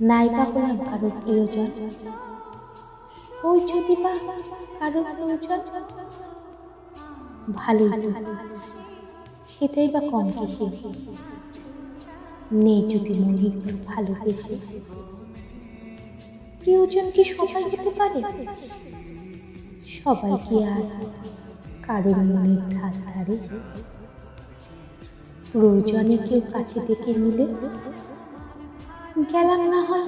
নাইবা হলাম কারোর প্রিয়জন। ওই যদি বা কারোর প্রয়োজন। ভালোই সেটাই বা কম কিসে নেই যদি মনে একটু ভালোবেসে। প্রিয়জন কি সবাই হতে পারে? সবাই কি আর কারোর মনের ধার ধারে? প্রয়োজনে কেউ কাছে ডেকে নিলে গেলাম না হয়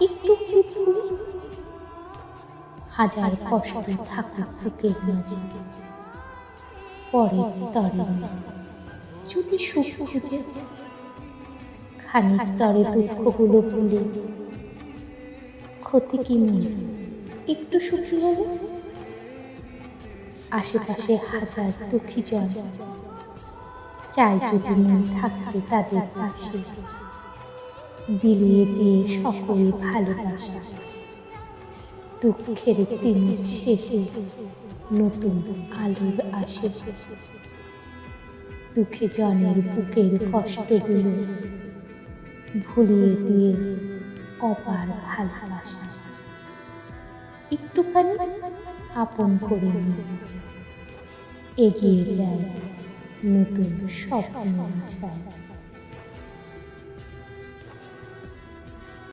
একটু ভুলে হাজার কষ্ট থাকা বুকের মাঝে পরে তরে যদি সুখ খুঁজে, খানিক তরে দুঃখগুলো ভুলে ক্ষতি কি মনে একটু সুখী হলে? আশেপাশে হাজার দুঃখী জন চাই যদি মন থাকবে তাদের পাশে। বিলিয়ে দিয়ে সকল ভালোবাসা। দুঃখের দিনের শেষে নতুন আলোর আসে। দুঃখে জনের বুকের কষ্টগুলো ভুলিয়ে দিয়ে অপার ভালোবাসা। একটুখানি আপন করে নিয়ে এগিয়ে যায় নতুন স্বপ্ন। আশায়